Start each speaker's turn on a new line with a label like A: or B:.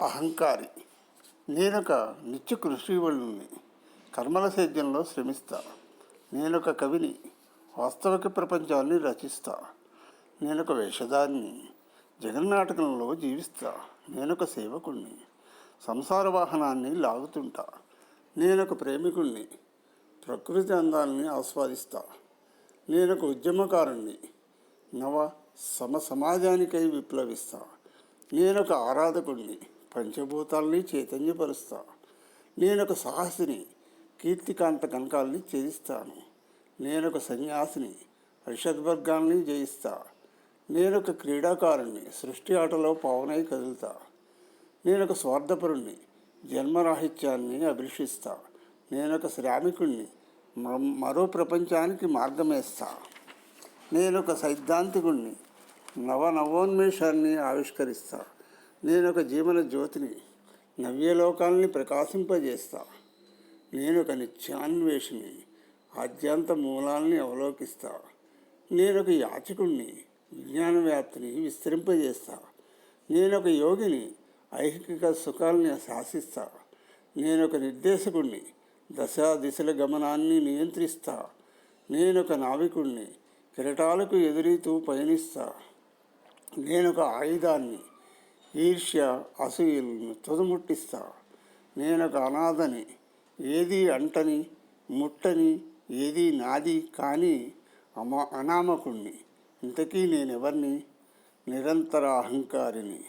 A: అహంకారి. నేనొక నిత్య కృషివళుని కర్మల సేద్యంలో శ్రమిస్తా. నేనొక కవిని. వాస్తవిక ప్రపంచాన్ని రచిస్తా. నేనొక వేషధారిని. జగన్నాటకంలో జీవిస్తా. నేనొక సేవకుణ్ణి. సంసార వాహనాన్ని లాగుతుంటా. నేనొక ప్రేమికుణ్ణి. ప్రకృతి అందాన్ని ఆస్వాదిస్తా. నేనొక ఉద్యమకారుణ్ణి. నవ సమ సమాజానికై విప్లవిస్తా. నేనొక ఆరాధకుణ్ణి. పంచభూతాల్ని చైతన్యపరుస్తా. ఒక సాహసిని కీర్తికాంత కనకాల్ని ఛేదిస్తాను. నేనొక సన్యాసిని అరిషద్వర్గాల్ని జయిస్తా. నేనొక క్రీడాకారుణ్ణి సృష్టి ఆటలో పావునై కదులుతా. నేనొక స్వార్థపరుణ్ణి జన్మరాహిత్యాన్ని అభిలషిస్తా. ఒక శ్రామికుణ్ణి మ- మరో ప్రపంచానికి మార్గమేస్తా. ఒక సైద్ధాంతికుణ్ణి నవ నవోన్మేషాన్ని ఆవిష్కరిస్తా. నేనొక జీవన జ్యోతిని నవ్యలోకాల్ని ప్రకాశింపజేస్తా. ఒక నిత్యాన్వేషిని ఆద్యాంత మూలాల్ని అవలోకిస్తా. నేనొక యాచకుణ్ణి విజ్ఞాన వ్యాప్తిని విస్తరింపజేస్తా. ఒక యోగిని ఐహిక సుఖాల్ని శాసిస్తా. ఒక నిర్దేశకుణ్ణి దశా దిశల గమనాన్ని నియంత్రిస్తా. నేనొక నావికుణ్ణి కిరటాలకు ఎదురీతూ పయనిస్తా. ఒక ఆయుధాన్ని ఈర్ష్య అసూయలను తుదముట్టిస్తా నేనొక అనాథని ఏది అంటని ముట్టని ఏది నాది కానీ అమా అనామకుణ్ణి. ఇంతకీ నేనెవరిని? నిరంతర అహంకారిని.